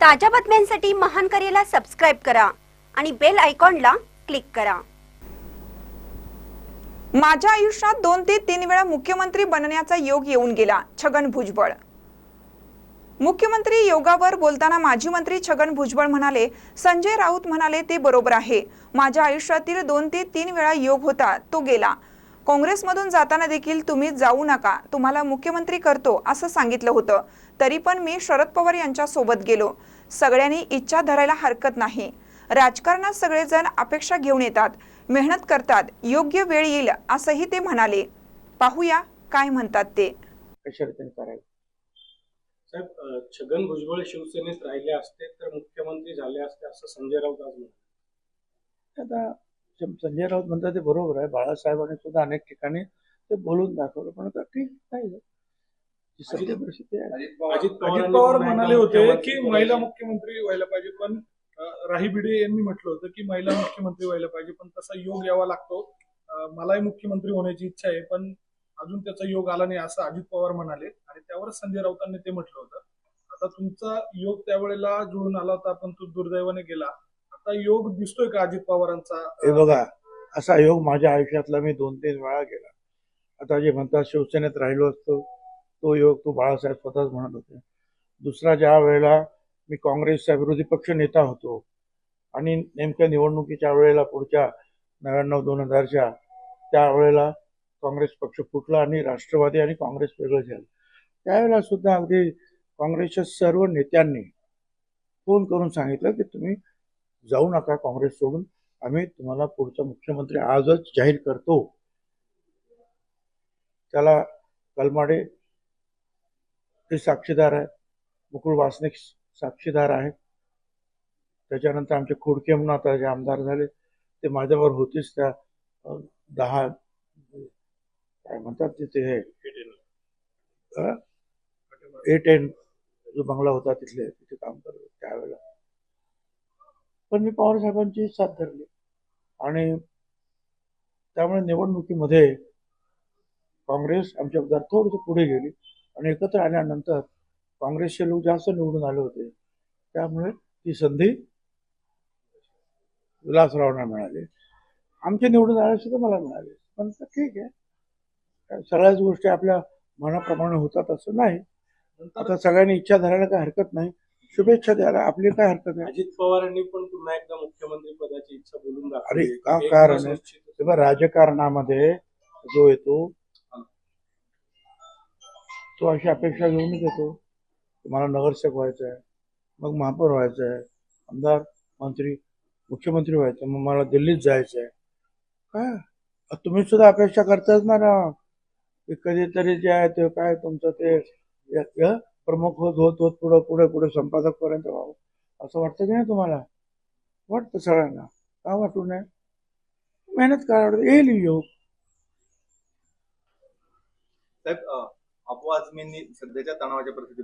ताज्या बातम्यांसाठी महान करेला सबस्क्राईब करा आणि बेल आयकॉनला क्लिक करा. माझ्या आयुष्यात दोन ते तीन वेळा मुख्यमंत्री बनण्याचा योग येऊन गेला छगन भुजबळ. मुख्यमंत्री योगावर बोलताना माजी मंत्री छगन भुजबळ म्हणाले संजय राऊत म्हणाले ते बरोबर आहे. माझ्या आयुष्यातील दोन ते तीन वेळा योग होता तो गेला. काँग्रेसमधून जाताना देखील तुम्ही जाऊ नका तुम्हाला मुख्यमंत्री करतो असं सांगितलं होतं. तरी पण मी शरद पवार यांच्या सोबत गेलो. सगळ्यांनी इच्छा धरायला हरकत नाही. राजकारणात सगळेजण अपेक्षा घेऊन येतात. मेहनत करतात. योग्य वेळ येईल असंही ते म्हणाले. पाहूया काय म्हणतात ते. कशा रीतीने करायचं. साहेब छगन भुजबळ शिवसेनेत राहिले असते तर मुख्यमंत्री झाले असते असं संजय राऊत आज म्हणाले. आता संजय राऊत म्हणतात ते बरोबर आहे. बाळासाहेबांनी सुद्धा अनेक ठिकाणी ते बोलून दाखवलं पण आता ठीक नाही परिस्थिती आहे. अजित पवार म्हणाले होते की. महिला मुख्यमंत्री व्हायला पाहिजे पण राही भिडे यांनी म्हटलं होतं की महिला मुख्यमंत्री व्हायला पाहिजे पण तसा योग यावा लागतो. मलाही मुख्यमंत्री होण्याची इच्छा आहे पण अजून त्याचा योग आला नाही असं अजित पवार म्हणाले. आणि त्यावर संजय राऊतांनी ते म्हटलं होतं. आता तुमचा योग त्यावेळेला जुळून आला होता पण तो दुर्दैवाने गेला. आता योग दिसतोय का अजित पवारांचा? हे बघा असा योग माझ्या आयुष्यातला मी दोन तीन वेळा गेला आता जे म्हणतात शिवसेनेत राहिलो असतो तो योग तो बाळासाहेब स्वतःच म्हणत होते. दुसरा ज्या वेळेला मी काँग्रेसचा विरोधी पक्ष नेता होतो आणि नेमक्या निवडणुकीच्या वेळेला पुढच्या नव्याण्णव दोन हजारच्या त्यावेळेला काँग्रेस पक्ष फुटला आणि राष्ट्रवादी आणि काँग्रेस वेगळं झालं. त्यावेळेला सुद्धा अगदी काँग्रेसच्या सर्व नेत्यांनी फोन करून सांगितलं की तुम्ही जाऊ नका काँग्रेस सोडून. आम्ही तुम्हाला पुढचा मुख्यमंत्री आजच जाहीर करतो. त्याला कलमाडे ते साक्षीदार आहे मुकुळ वासनिक साक्षीदार आहे त्याच्यानंतर आमचे खोडके म्हणून आता जे आमदार झाले ते माझ्यावर होतीच त्या दहा काय म्हणतात तिथे हे ए टेन जो बंगला होता तिथले तिथे काम करत त्यावेळेला. पण मी पवार साहेबांची साथ धरली. आणि त्यामुळे निवडणुकीमध्ये काँग्रेस आमच्या विरोधात थोडंसं पुढे गेली आणि एकत्र आल्यानंतर काँग्रेसचे लोक जास्त निवडून आले होते. त्यामुळे ती संधी विलासरावांना मिळाली. आमचे निवडून आले सुद्धा मला मिळाले. पण तर ठीक आहे. सगळ्याच गोष्टी आपल्या मनाप्रमाणे होतात असं नाही. आता सगळ्यांनी इच्छा धरायला काही हरकत नाही. शुभेच्छा द्यायला आपली काय हरकत आहे? अजित पवारांनी पण पुन्हा एकदा मुख्यमंत्री पदाची इच्छा बोलून अरे, दाखवली का एक कारण आहे? तेव्हा राजकारणामध्ये जो येतो तो अशी अपेक्षा घेऊनच येतो. की मला नगरसेवक व्हायचं आहे मग महापौर व्हायचं आहे आमदार मंत्री मुख्यमंत्री व्हायचं आहे, मग मला दिल्लीत जायचं आहे. काय अ, तुम्ही सुद्धा अपेक्षा करताच ना राव की कधीतरी जे आहे ते काय तुमचं ते य- य- प्रमुख होत होत होत पुढं पुढे पुढे संपादक पर्यंत व्हावं असं वाटतं की नाही तुम्हाला? वाटतं सगळ्यांना. का वाटू नये? मेहनत करावं येईल योग साहेब अ, आझमींनी सध्याच्या तणावाच्या परिस्थितीत